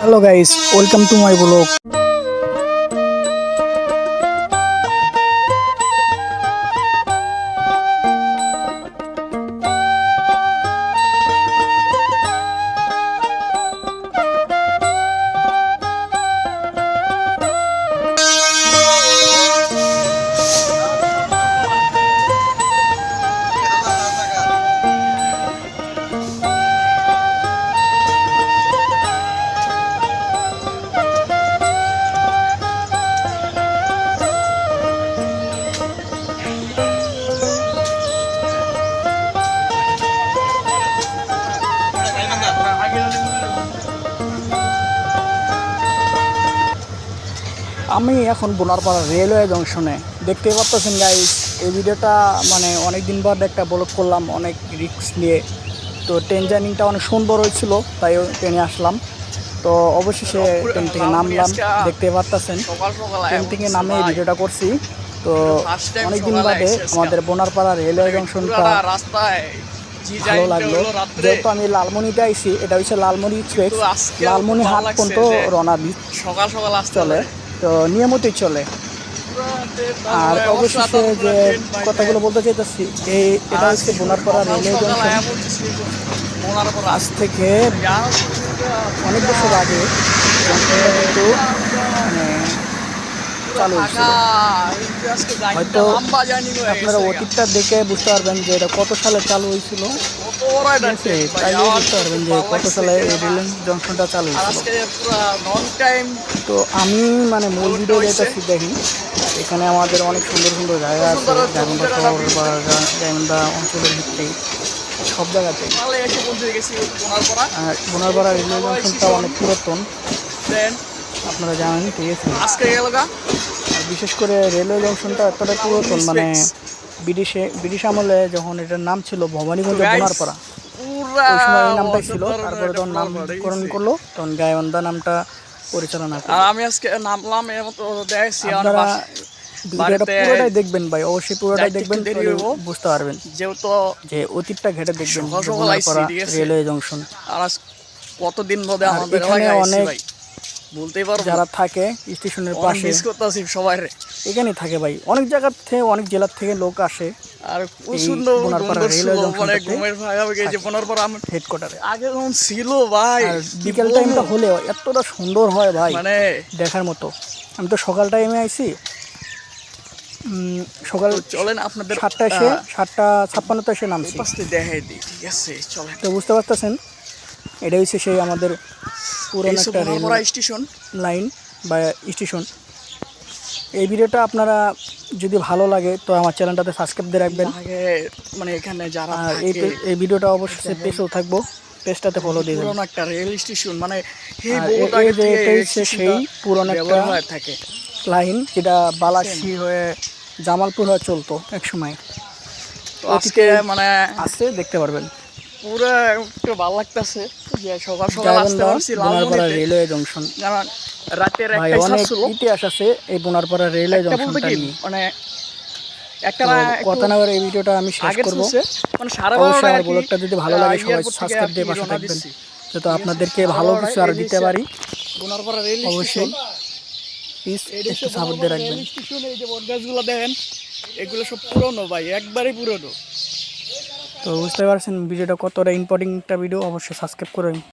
hello guys welcome to my blog আমি এখন Bonarpara railway জংশনে। দেখতে পাচ্ছেন গাইস এই ভিডিওটা মানে অনেক দিন বাদ একটা ব্লগ করলাম অনেক রিস্ক নিয়ে। তো ট্রেন জার্নিংটা অনেক সুন্দর হয়েছিল তাই ট্রেনে আসলাম। তো অবশেষে ট্রেন থেকে নামলাম দেখতে সকাল ট্রেন থেকে নামে এই ভিডিওটা করছি। তো অনেক দিন বাদে আমাদের বোনারপাড়া রেলওয়ে জংশনটা ভালো লাগল। যেহেতু আমি লালমনিতে আইছি এটা হচ্ছে লালমনি এক্সপ্রেস লালমনি হাট পর্যন্ত রওনা সকাল সকাল আসতে চলে। তো নিয়মিতই চলে। আর অবশেষে যে কথাগুলো বলতে চাইতেছি, এই এটা হচ্ছে বোনারপাড়া রেলওয়ে জংশন আজ থেকে অনেক বছর আগে, কিন্তু মানে চালু হয়েছিল। হয়তো আপনারা অতীতটা দেখে বুঝতে পারবেন যে এটা কত সালে চালু হয়েছিল। তাইলে বুঝতে পারবেন যে কত সালে এই জংশনটা চালু হয়েছিল। তো আমি মানে মূল ভিডিও যেতেছি দেখি। এখানে আমাদের অনেক সুন্দর সুন্দর জায়গা আছে গাইবান্ধা শহর বা গাইবান্ধা অঞ্চলের ভিত্তি সব জায়গাতে। আর বোনারপাড়া রেলওয়ে জংশনটা অনেক পুরাতন। আপনারা জানেন আছে আজকে গেল বিশেষ করে রেলওয়ে জংশনটা এতটা পুরাতন মানে ব্রিটিশে ব্রিটিশ আমলে যখন এটার নাম ছিল ভবানীগঞ্জ বোনারপাড়া ওই সময় এই নামটাই ছিল। তারপরে নামকরণ করল তখন গাইবান্ধা নামটা পরিচালনা আর আমি আজকে নামলাম এর মতো দেখছি আপনারা ভিডিওটা পুরোটাই দেখবেন ভাই অবশ্যই পুরোটাই দেখবেন। বুঝতে পারবেন যেহেতু যে অতীতটা ঘেটে দেখবেন? Railway junction. আর কতদিন বাদে আমাদের এখানে অনেক বলতেই পারব যারা থাকে স্টেশনের পাশে। মিস করতেছি সবাই। এখানেই থাকে ভাই। অনেক জায়গার থেকে অনেক জেলার থেকে লোক আসে। আর সুন্দর বোনারপাড়া সুন্দর রেলওয়ে ছিল মানে ঘুমের ভাগাভাগি যে বোনার পর আমি হেডকোয়ার্টারে আগে যখন ছিল ভাই বিকেল টাইমটা হলেও এতটা সুন্দর হয় ভাই মানে দেখার মতো। আমি তো সকাল টাইমে আইছি। সকাল চলেন আপনাদের সাতটা এসে সাতটা ছাপ্পান্নতে এসে নামছি। দেখাই দিই ঠিক আছে চলেন। তো বুঝতে পারতেছেন? এটা হচ্ছে সেই আমাদের পুরনো একটা স্টেশন লাইন বা স্টেশন এই ভিডিওটা আপনারা যদি ভালো লাগে তো আমার চ্যানেলটাতে সাবস্ক্রাইব দিয়ে রাখবেন। মানে এখানে যারা এই এই ভিডিওটা অবশ্যই পেজেও থাকব পেজটাতে ফলো দিয়ে পুরনো একটা রেল স্টেশন মানে সেই পুরনো একটা থাকে। লাইন যেটা বালাসি হয়ে জামালপুর হয়ে চলতো এক সময়। তো আজকে মানে আছে দেখতে পারবেন। পুরো একটু ভালো লাগতেছে। যে সকাল সকাল আসতে পারছি লালমনিতে। Railway junction. যেমন রাতের একটা অনেক ছিল ইতিহাস আছে এই বোনারপাড়া রেলওয়ে জংশনটা নিয়ে। মানে একটা কথা না এই ভিডিওটা আমি শেষ করব। মানে সারা অবশ্যই আমার ব্লগটা যদি ভালো লাগে সবাই সাবস্ক্রাইব দিয়ে পাশে থাকবেন। যাতে আপনাদেরকে ভালো কিছু আর দিতে পারি। বোনারপাড়া রেল অবশ্যই। প্লিজ একটু সাপোর্ট দিয়ে রাখবেন। এই যে বটগাছগুলো দেখেন এগুলো সব পুরনো ভাই একবারই পুরনো। তো বুঝতে পারছেন ভিডিওটা কতটা ইম্পর্টেন্ট একটা ভিডিও অবশ্যই সাবস্ক্রাইব করবেন